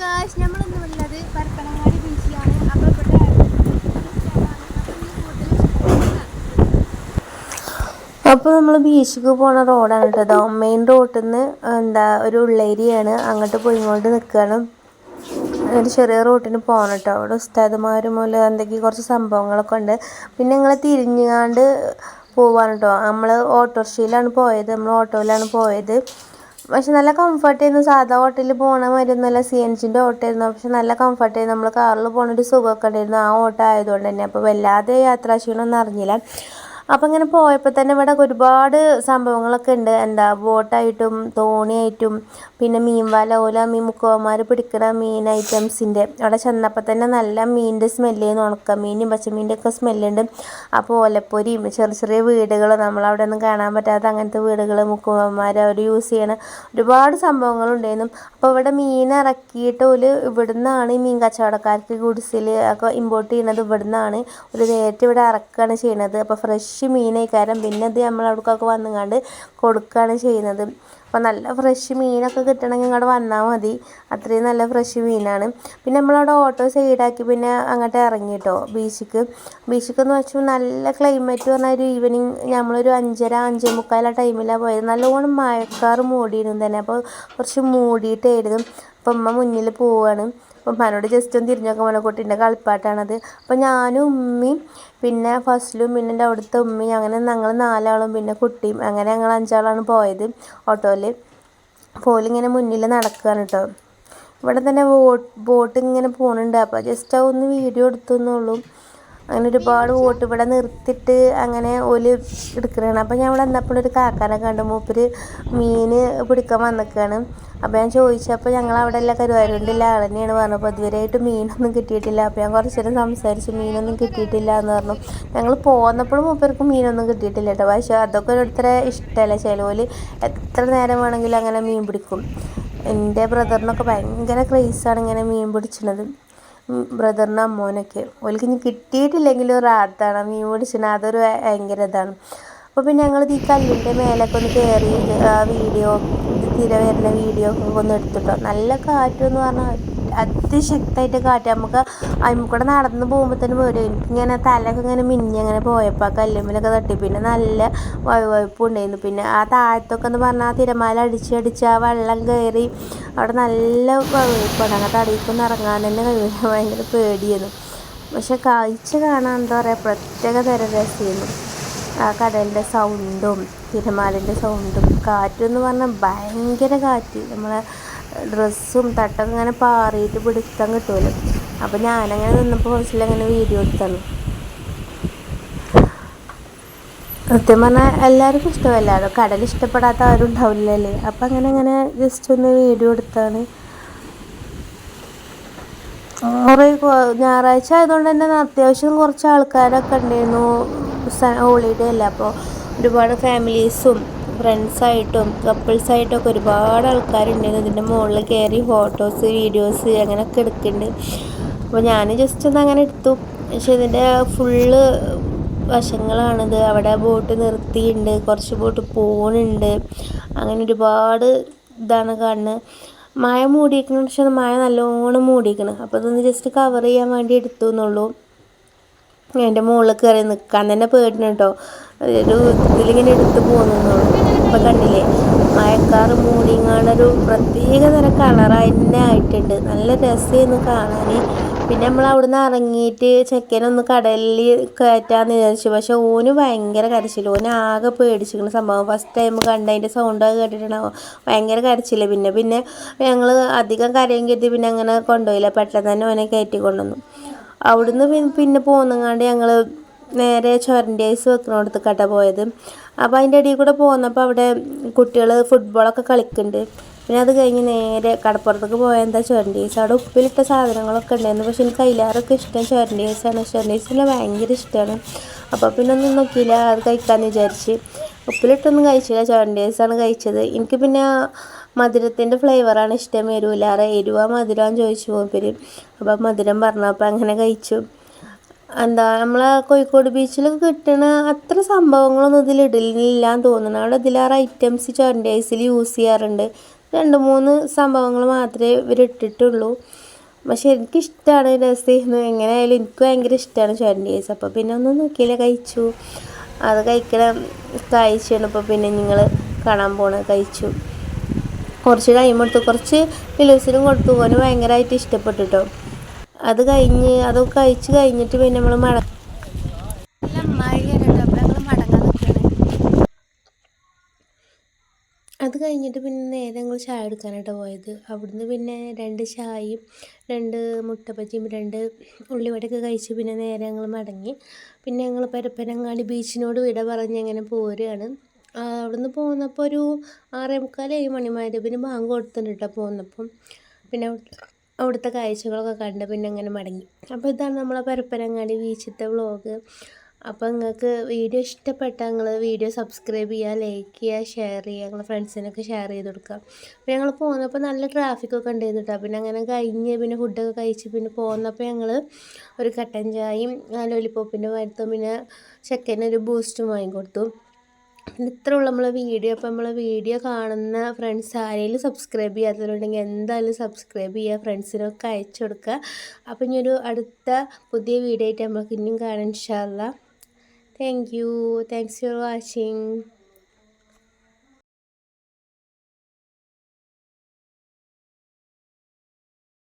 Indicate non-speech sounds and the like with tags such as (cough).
Guys നമ്മളിന്ന് പരപ്പനങ്ങാടി ബീച്ചിലാണ് അപ്പോൾ നമ്മൾ ബീച്ചിക്ക് പോണ റോഡാണ് കേട്ടോ മെയിൻ റോഡിൽ നിന്ന് എന്താ ഒരു ഉള്ളേരിയാണ്. അങ്ങോട്ട് പോയി ഇങ്ങോട്ട് നിൽക്കുകയാണ് ഒരു ചെറിയ റൂട്ടിന് പോകണം കേട്ടോ അവിടെ ഉസ്താദ്മാര് മൂലം എന്തൊക്കെ കുറച്ച് സംഭവങ്ങളൊക്കെ ഉണ്ട്. പിന്നെ ഞങ്ങൾ തിരിഞ്ഞാണ്ട് പോവാണ് കേട്ടോ നമ്മൾ ഓട്ടോറിക്ഷയിലാണ് പോയത്. നമ്മൾ ഓട്ടോയിലാണ് പോയത്. പക്ഷെ നല്ല കംഫർട്ട് ആയിരുന്നു. സാധാ ഓട്ടോയിൽ പോകണ മാതിരി നല്ല സി എൻ ജിന്റെ ഓട്ടോ ആയിരുന്നു. പക്ഷെ നല്ല കംഫർട്ട് ആയിരുന്നു. നമ്മൾ കാറിൽ പോണ ഒരു സുഖമൊക്കെ ഉണ്ടായിരുന്നു. ആ ഓട്ടോ ആയതുകൊണ്ട് തന്നെ. അപ്പോൾ വല്ലാതെ യാത്രാക്ഷീണമൊന്നും അറിഞ്ഞില്ല. അപ്പം ഇങ്ങനെ പോയപ്പോൾ തന്നെ ഇവിടെ ഒരുപാട് സംഭവങ്ങളൊക്കെ ഉണ്ട്. എന്താ ബോട്ടായിട്ടും തോണിയായിട്ടും പിന്നെ മീൻ വല ഓല മീൻ മുക്കുവന്മാർ പിടിക്കുന്ന മീൻ ഐറ്റംസിന്റെ അവിടെ ചെന്നപ്പോൾ തന്നെ നല്ല മീനിന്റെ സ്മെല്ല് ഉണക്ക മീനും പച്ചമീന്റെ ഒക്കെ സ്മെല്ലുണ്ട് അപ്പോൾ ഓലപ്പൊരിയും ചെറിയ ചെറിയ വീടുകൾ നമ്മളവിടെ ഒന്നും കാണാൻ പറ്റാത്ത അങ്ങനത്തെ വീടുകൾ മുക്കുവന്മാർ അവർ യൂസ് ചെയ്യണ ഒരുപാട് സംഭവങ്ങളുണ്ടായിരുന്നു അപ്പോൾ ഇവിടെ മീൻ ഇറക്കിയിട്ട് ഒരു ഇവിടുന്നാണ് ഈ മീൻ കച്ചവടക്കാർക്ക് ഗുഡ്സിൽ ഒക്കെ ഇമ്പോർട്ട് ചെയ്യുന്നത് ഇവിടുന്നാണ്. ഒരു നേരിട്ട് ഇവിടെ ഇറക്കുകയാണ് ചെയ്യണത്. അപ്പോൾ ഫ്രഷ് മീനേക്കാരം പിന്നെ ഇത് നമ്മൾ അവിടേക്കൊക്കെ വന്നുകൊണ്ട് കൊടുക്കുകയാണ് ചെയ്യുന്നത്. അപ്പോൾ നല്ല ഫ്രഷ് മീനൊക്കെ കിട്ടണമെങ്കിൽ ഇങ്ങോട്ട് വന്നാൽ മതി. അത്രയും നല്ല ഫ്രഷ് മീനാണ്. പിന്നെ നമ്മളവിടെ ഓട്ടോ സൈഡാക്കി പിന്നെ അങ്ങോട്ട് ഇറങ്ങി കേട്ടോ ബീച്ചിക്ക്. ബീച്ചിക്ക് എന്ന് വെച്ചാൽ നല്ല ക്ലൈമറ്റ് പറഞ്ഞാൽ ഒരു ഈവനിങ് നമ്മളൊരു അഞ്ചര അഞ്ചേ മുക്കാൽ ആ ടൈമിലാണ് പോയത്. നല്ലോണം മഴക്കാറ് മൂടിയിരുന്നു തന്നെ. അപ്പോൾ കുറച്ച് മൂടിയിട്ടായിരുന്നു. അപ്പം അമ്മ മുന്നിൽ പോവാണ്. അപ്പം ഉമ്മാനോട് ജസ്റ്റ് ഒന്ന് തിരിഞ്ഞൊക്കെ കുട്ടീന്റെ കളിപ്പാട്ടാണത്. അപ്പം ഞാനും ഉമ്മയും പിന്നെ ഫസ്റ്റിലും പിന്നെ എന്റെ അവിടുത്തെ ഉമ്മയും അങ്ങനെ ഞങ്ങൾ നാലാളും പിന്നെ കുട്ടിയും അങ്ങനെ ഞങ്ങൾ അഞ്ചാളാണ് പോയത് ഓട്ടോയിൽ. പോലിങ്ങനെ മുന്നിൽ നടക്കുകയാണ് കേട്ടോ ഇവിടെ തന്നെ ബോട്ട് ബോട്ട് ഇങ്ങനെ പോകുന്നുണ്ട് അപ്പോൾ ജസ്റ്റ് ഒന്ന് വീഡിയോ എടുത്തുന്നുള്ളൂ. അങ്ങനെ ഒരുപാട് വോട്ട് ഇവിടെ നിർത്തിയിട്ട് അങ്ങനെ ഓൽ എടുക്കണതാണ്. അപ്പോൾ ഞാൻ ഇവിടെ വന്നപ്പോൾ ഒരു കാക്കാനെ കണ്ടു മൂപ്പര് മീൻ പിടിക്കാൻ വന്നിക്കാണ്. അപ്പോൾ ഞാൻ ചോദിച്ചപ്പോൾ ഞങ്ങൾ അവിടെ എല്ലാം കരുവാരുണ്ടില്ല ആൾ തന്നെയാണ് അപ്പോൾ ഇതുവരെയായിട്ട് മീനൊന്നും കിട്ടിയിട്ടില്ല. അപ്പോൾ ഞാൻ കുറച്ച് നേരം സംസാരിച്ച് മീനൊന്നും കിട്ടിയിട്ടില്ല എന്ന് പറഞ്ഞു. ഞങ്ങൾ പോന്നപ്പോഴും മൂപ്പർക്ക് മീനൊന്നും കിട്ടിയിട്ടില്ല കേട്ടോ. പക്ഷേ അതൊക്കെ ഓരോരുത്തരെ ഇഷ്ടമല്ല? ചിലവര് എത്ര നേരം വേണമെങ്കിലും അങ്ങനെ മീൻ പിടിക്കും. എന്റെ ബ്രദറിനൊക്കെ ഭയങ്കര ക്രേസാണ് ഇങ്ങനെ മീൻ പിടിച്ചത് ബ്രദറിനും അമ്മോനൊക്കെ. ഓൽക്ക് ഇനി കിട്ടിയിട്ടില്ലെങ്കിലും റാത്താണ് മീൻ പിടിച്ചിന് അതൊരു ഭയങ്കര ഇതാണ്. അപ്പോൾ പിന്നെ ഞങ്ങൾ ഈ കല്ലിന്റെ മേലൊക്കെ ഒന്ന് കയറി വീഡിയോ തിര വരുന്ന വീഡിയോ ഒക്കെ ഒന്ന് എടുത്തിട്ടോ. നല്ല കാറ്റെന്ന് പറഞ്ഞാൽ അതിശക്തമായിട്ട് കാറ്റ് നമുക്ക് അതിൽ കൂടെ നടന്ന് പോകുമ്പോൾ തന്നെ വരും. എനിക്കിങ്ങനെ തലയൊക്കെ ഇങ്ങനെ മിന്നി അങ്ങനെ പോയപ്പോൾ ആ കല്ലുമ്മലൊക്കെ തട്ടി. പിന്നെ നല്ല വഴുവഴുപ്പും ഉണ്ടായിരുന്നു. പിന്നെ ആ താഴത്തൊക്കെ എന്ന് പറഞ്ഞാൽ ആ തിരമാല അടിച്ച് അടിച്ച് ആ വെള്ളം കയറി അവിടെ നല്ല വഴുവഴുപ്പാണ്. അങ്ങനെ അടിയിൽക്കൊന്നും ഇറങ്ങാൻ തന്നെ കഴിയില്ല (laughs) ഭയങ്കര പേടിയായിരുന്നു. പക്ഷെ കാഴ്ച കാണാൻ എന്താ പറയുക പ്രത്യേക തരം രസമായിരുന്നു ആ കടലിന്റെ സൗണ്ടും തിരമാലിന്റെ സൗണ്ടും കാറ്റെന്ന് പറഞ്ഞാൽ ഭയങ്കര കാറ്റ്. നമ്മളെ ഡ്രസ്സും തട്ടൊക്കെ ഇങ്ങനെ പാറിയിട്ട് പിടിക്കാൻ കിട്ടുമല്ലോ അപ്പോൾ ഞാനങ്ങനെ നിന്നപ്പോൾ ഹോസ്റ്റലിൽ അങ്ങനെ വീഡിയോ എടുത്താണ്. സത്യം പറഞ്ഞാൽ എല്ലാവർക്കും ഇഷ്ടമല്ല? കടൽ ഇഷ്ടപ്പെടാത്ത ആരും ഉണ്ടാവില്ലല്ലേ? അപ്പം അങ്ങനെ അങ്ങനെ ജസ്റ്റ് ഒന്ന് വീഡിയോ എടുത്താണ്. കുറേ ഞായറാഴ്ച ആയതുകൊണ്ട് തന്നെ അത്യാവശ്യം കുറച്ച് ആൾക്കാരൊക്കെ ഉണ്ടായിരുന്നു. ഹോളിഡേ അല്ല? അപ്പോൾ ഒരുപാട് ഫാമിലീസും ഫ്രണ്ട്സായിട്ടും കപ്പിൾസായിട്ടൊക്കെ ഒരുപാട് ആൾക്കാരുണ്ടായിരുന്നു. ഇതിന്റെ മുകളിൽ കയറി ഫോട്ടോസ് വീഡിയോസ് അങ്ങനെയൊക്കെ എടുക്കുന്നുണ്ട്. അപ്പോൾ ഞാൻ ജസ്റ്റ് ഒന്ന് അങ്ങനെ എടുത്തു. പക്ഷെ ഇതിന്റെ ഫുള്ള് വശങ്ങളാണിത്. അവിടെ ബോട്ട് നിർത്തിയിട്ടുണ്ട്. കുറച്ച് ബോട്ട് പോകുന്നുണ്ട് അങ്ങനെ ഒരുപാട് ഇതാണ് കാണുന്നത്. മഴ മൂടിയിരിക്കണം പക്ഷെ മഴ നല്ലോണം മൂടിയിരിക്കണം അപ്പോൾ ഇതൊന്ന് ജസ്റ്റ് കവർ ചെയ്യാൻ വേണ്ടി എടുത്തു എന്നുള്ളൂ. എന്റെ മുകളിൽ കയറി നിൽക്കാൻ തന്നെ പേടിന് കേട്ടോ. ഒരു ഇതിലിങ്ങനെ എടുത്ത് പോകുന്നുള്ളൂ ഇപ്പം കണ്ടില്ലേ? മഴക്കാറ് മൂടിങ്ങാണൊരു പ്രത്യേക തരം കളറായി തന്നെ ആയിട്ടുണ്ട്. നല്ല രസമായിരുന്നു കാണാൻ പിന്നെ നമ്മൾ അവിടുന്ന് ഇറങ്ങിയിട്ട് ചെക്കനൊന്ന് കടലിൽ കയറ്റാന്ന് വിചാരിച്ചു. പക്ഷെ ഓന് ഭയങ്കര കരച്ചില്ല ഓന് ആകെ പേടിച്ചിരിക്കുന്ന സംഭവം. ഫസ്റ്റ് ടൈം കണ്ട അതിന്റെ സൗണ്ടൊക്കെ കേട്ടിട്ടുണ്ടാവും ഭയങ്കര കരച്ചില്ല പിന്നെ പിന്നെ ഞങ്ങൾ അധികം കരയും കരുതി പിന്നെ അങ്ങനെ കൊണ്ടുപോയില്ല. പെട്ടെന്ന് തന്നെ ഓനെ കയറ്റി കൊണ്ടുവന്നു. അവിടുന്ന് പിന്നെ പോകുന്നങ്ങാണ്ട് ഞങ്ങൾ നേരെ ചൊരന്റെ ഐസ് വെക്കുന്നിടത്ത് കട്ട പോയത്. അപ്പോൾ അതിന്റെ ഇടയിൽ കൂടെ പോന്നപ്പോൾ അവിടെ കുട്ടികൾ ഫുട്ബോളൊക്കെ കളിക്കുന്നുണ്ട് പിന്നെ അത് കഴിഞ്ഞ് നേരെ കടപ്പുറത്തേക്ക് പോയാൽ എന്താ ഐസ്? അവിടെ ഉപ്പിലിട്ട സാധനങ്ങളൊക്കെ ഉണ്ടായിരുന്നു. പക്ഷെ എനിക്ക് അതിലാറൊക്കെ ഇഷ്ടം ചൊരന്റെ ഐസാണ് ചൊരന്റെ ഐസിനെ ഭയങ്കര ഇഷ്ടമാണ് അപ്പോൾ പിന്നെ ഒന്നും നോക്കിയില്ല. അത് കഴിക്കാമെന്ന് വിചാരിച്ച്. ഉപ്പിലിട്ടൊന്നും കഴിച്ചില്ല. ചൊരന്റെ ഐസാണ് കഴിച്ചത്. എനിക്ക് പിന്നെ മധുരത്തിന്റെ ഫ്ലേവറാണ് ഇഷ്ടം. എരിവില്ലാറെ എരിവ മധുരമാണെന്ന് ചോദിച്ചു മൂപ്പര്. അപ്പോൾ മധുരം പറഞ്ഞപ്പോൾ അങ്ങനെ കഴിച്ചു. എന്താ നമ്മളെ കോഴിക്കോട് ബീച്ചിലൊക്കെ കിട്ടുന്ന അത്ര സംഭവങ്ങളൊന്നും ഇതിൽ ഇടലില്ലാന്ന് തോന്നുന്നു. അവിടെ ഇതിലേറെ ഐറ്റംസ് ചൊരന്റെ യൂസ് ചെയ്യാറുണ്ട്. രണ്ട് മൂന്ന് സംഭവങ്ങൾ മാത്രമേ ഇവർ ഇട്ടിട്ടുള്ളൂ. പക്ഷെ എനിക്കിഷ്ടമാണ് രസമായിരുന്നു എങ്ങനെയായാലും എനിക്ക് ഭയങ്കര ഇഷ്ടമാണ് ചൈനീസ് അപ്പോൾ പിന്നെ ഒന്ന് നോക്കിയില്ല കഴിച്ചു. അത് കഴിക്കണ കാഴ്ചയാണ് ഇപ്പോൾ പിന്നെ നിങ്ങൾ കാണാൻ പോണ കഴിച്ചു. കുറച്ച് ടൈം എടുത്തു. കുറച്ച് ഫിലോസിനും കൊടുത്തു. പോകാനും ഭയങ്കരമായിട്ട് ഇഷ്ടപ്പെട്ടു കേട്ടോ അത് കഴിഞ്ഞ് അതൊക്കെ കഴിച്ച് കഴിഞ്ഞിട്ട് പിന്നെ നമ്മൾ മട നിൽക്കുകയാണ് അത് കഴിഞ്ഞിട്ട് പിന്നെ നേരെ ഞങ്ങൾ ചായ എടുക്കാനായിട്ട് പോയത്. അവിടുന്ന് പിന്നെ രണ്ട് ചായയും രണ്ട് മുട്ടപ്പച്ചിയും രണ്ട് ഉള്ളിവടയൊക്കെ കഴിച്ച് പിന്നെ നേരെ ഞങ്ങൾ മടങ്ങി. പിന്നെ ഞങ്ങൾ പരപ്പനങ്ങാടി ബീച്ചിനോട് വിട പറഞ്ഞ് അങ്ങനെ പോരുകയാണ് അവിടുന്ന് പോന്നപ്പോൾ ഒരു ആറേ മുക്കാൽ ഏഴ് മണിമാര് പിന്നെ ബാങ്ക് കൊടുത്തിട്ടുണ്ട് കേട്ടോ പോന്നപ്പം. പിന്നെ അവിടുത്തെ കാഴ്ചകളൊക്കെ കണ്ട് പിന്നെ അങ്ങനെ മടങ്ങി. അപ്പോൾ ഇതാണ് നമ്മളെ പരപ്പനങ്ങാടി ബീച്ചിലത്തെ വ്ളോഗ് അപ്പോൾ നിങ്ങൾക്ക് വീഡിയോ ഇഷ്ടപ്പെട്ടാൽ നിങ്ങൾ വീഡിയോ സബ്സ്ക്രൈബ് ചെയ്യുക ലൈക്ക് ചെയ്യുക ഷെയർ ചെയ്യുക നിങ്ങളെ ഫ്രണ്ട്സിനൊക്കെ ഷെയർ ചെയ്ത് കൊടുക്കുക പിന്നെ ഞങ്ങൾ പോന്നപ്പോൾ നല്ല ട്രാഫിക്കൊക്കെ ഉണ്ടായിരുന്നു കേട്ടോ പിന്നെ അങ്ങനെ കഴിഞ്ഞ് പിന്നെ ഫുഡൊക്കെ കഴിച്ച് പിന്നെ പോന്നപ്പോൾ ഞങ്ങൾ ഒരു കട്ടൻ ചായയും ലോലിപ്പോപ്പിന്റെ മരത്തും പിന്നെ ചെക്കനൊരു ബൂസ്റ്റും വാങ്ങിക്കൊടുത്തു. പിന്നെ ഇത്ര നമ്മളെ വീഡിയോ. അപ്പോൾ നമ്മളെ വീഡിയോ കാണുന്ന ഫ്രണ്ട്സ് ആരെങ്കിലും സബ്സ്ക്രൈബ് ചെയ്യാത്തവരുണ്ടെങ്കിൽ എന്തായാലും സബ്സ്ക്രൈബ് ചെയ്യുക ഫ്രണ്ട്സിനൊക്കെ അയച്ചു കൊടുക്കുക. അപ്പോൾ ഇനി ഒരു അടുത്ത പുതിയ വീഡിയോ ആയിട്ട് നമുക്ക് ഇനിയും കാണാം ഇൻഷാല്ല thank you thanks for watching